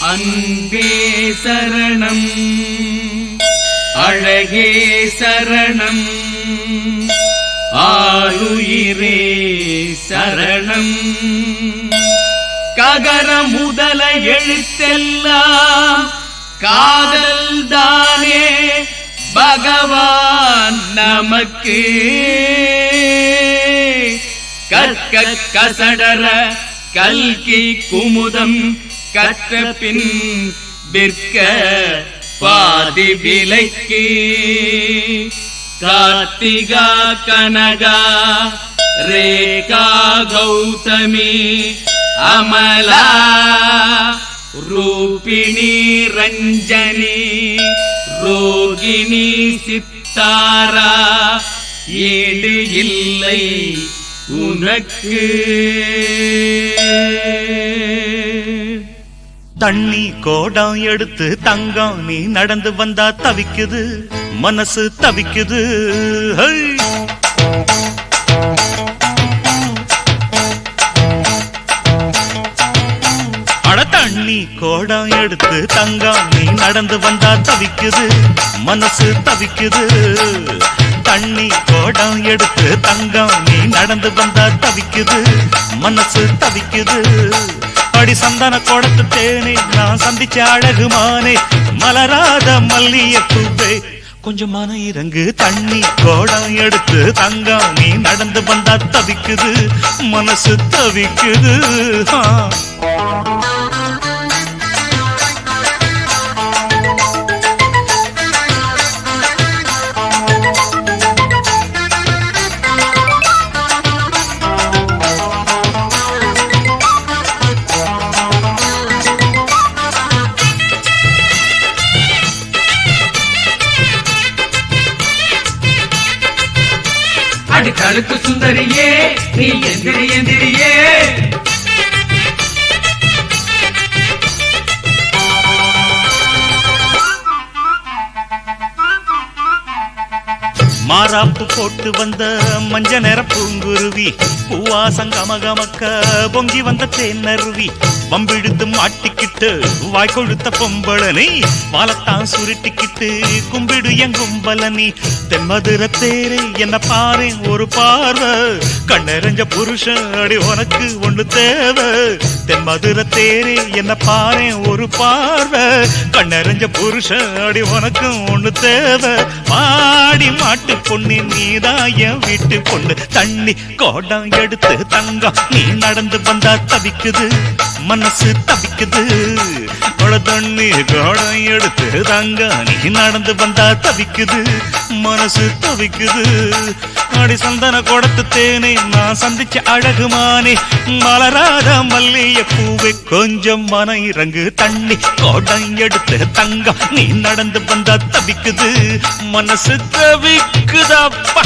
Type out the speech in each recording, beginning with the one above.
அன்பே சரணம். அழகே சரணம். ஆளுயிரே சரணம். ககர முதல எழுத்தெல்லாம் காதல் தானே பகவான் நமக்கு. கற்க கசடர கல்கி குமுதம் கற்ற பின் விற்க பாதி விலைக்கு. கார்த்திகா கனகா ரேகா கௌதமி அமலா ரூபிணி ரஞ்சனி ரோகிணி சித்தாரா ஏடு இல்லை உனக்கு. தண்ணி கோடம் எடுத்து தங்கம் நீ நடந்து வந்தா தவிக்குது மனசு தவிக்குது. ஹை! தண்ணி கோடம் எடுத்து தங்கம் நீ நடந்து வந்தா தவிக்குது மனசு தவிக்குது. தண்ணி கோடம் எடுத்து தங்கம் நீ நடந்து வந்தா தவிக்குது மனசு தவிக்குது. அடி சந்தன கோடத்து தேனே. நான் சந்திச்ச அழகுமானே மலராத மல்லிய பூவே கொஞ்சம் மன இறங்கு தண்ணி கோடம் எடுத்து தங்கம். நீ நடந்து வந்தா தவிக்குது மனசு தவிக்குது. ஆ. அடி கழுக்கு சுந்தரியே நீ எந்திரி எந்திரியே. மாறாப்பு போட்டு வந்த மஞ்ச நிற பூங்குருவி பூவாசம் கமகமக்க பொங்கி வந்த தேனருவி வம்பிழுத்து மாட்டிக்கிட்டு வாய் கொழுத்த பொம்பளனி வாழத்தான் சுருட்டிக்கிட்டு கும்பிடு என் கும்பலனி. தென்மதுர தேரே என்ன பாரு ஒரு பார்வை. கண்ணெறிஞ்ச புருஷன் அடி உனக்கு ஒண்ணு தேவை. தென்மதுர தேரே என்ன பாரு ஒரு பார்வை. கண்ணெறிஞ்ச புருஷன் அடி உனக்கு ஒண்ணு தேவை. மாடி மாட்டு பொண்ணு நீதான் என் வீட்டு பொண்ணு. தண்ணி கோடம் எடுத்து தங்கம் நீ நடந்து வந்தா தவிக்குது. மன மனசு தவிக்குது. கொட தண்ணி கோடம் எடுத்து தாங்க நீ நடந்து வந்தா தவிக்குது. மனசு தவிக்குது. அடி சந்தன கொடுத்து தேனே நான் சந்திச்ச அழகுமானே மலராத மல்லிய பூவே கொஞ்சம் மன இறங்கு தண்ணி. கோடம் எடுத்து தங்கம் நீ நடந்து வந்தா தவிக்குது. மனசு தவிக்குதாப்பா.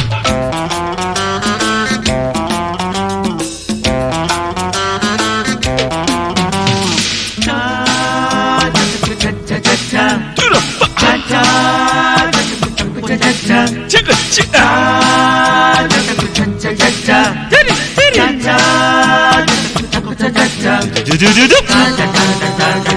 차차 지그치 아 자꾸 차차차차 때리 때리 차차 자꾸 차차차 두두두두 가자 가자 가자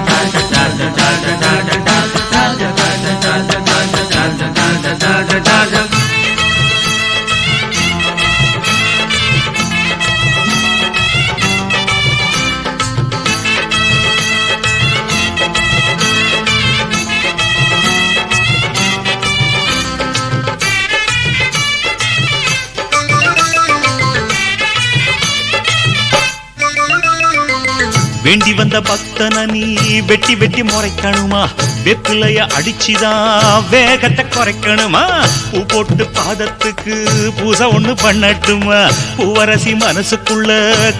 வேண்டி வந்த பக்தன நீ வெட்டி வெட்டி முறைக்கணுமா? வெப்பிலைய அடிச்சுதான் வேகத்தை குறைக்கணுமா? பூ போட்டு பாதத்துக்கு பூசை ஒண்ணு பண்ணட்டுமா? பூவரசி மனசுக்குள்ள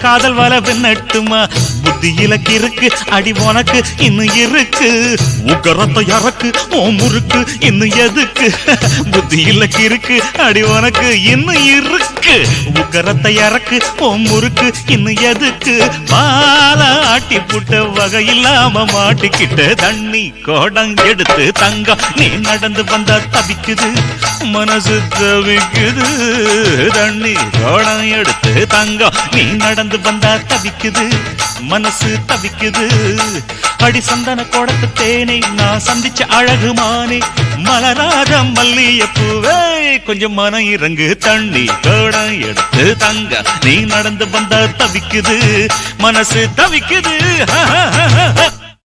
காதல் வல பின்னட்டுமா புத்தி இலக்கு இருக்கு அடி உனக்கு இன்னும் இருக்கு. உக்கரத்தை இறக்கு ஓ முறுக்கு இன்னும் எதுக்கு? புத்தி இலக்கு இருக்கு அடி உனக்கு இன்னும் இருக்கு. உக்கரத்தை இறக்கு ஓ முறுக்கு இன்னும் எதுக்கு? மாலாட்டி புட்ட வகையில்லாம மாட்டிக்கிட்ட தண்ணி கோட குடம் எடுத்து தங்கம் நீ நடந்து வந்தா தவிக்குது மனசு தவிக்குது. தண்ணி படம் எடுத்து தங்கம் நீ நடந்து வந்தா தவிக்குது மனசு தவிக்குது. அடி சந்தன கோடத்து தேனை நான் சந்திச்ச அழகு மானே. மலராத மல்லிய பூவே கொஞ்சம் மன இறங்கு. தண்ணி கோடம் எடுத்து தங்க. நீ நடந்து வந்தா தவிக்குது மனசு தவிக்குது.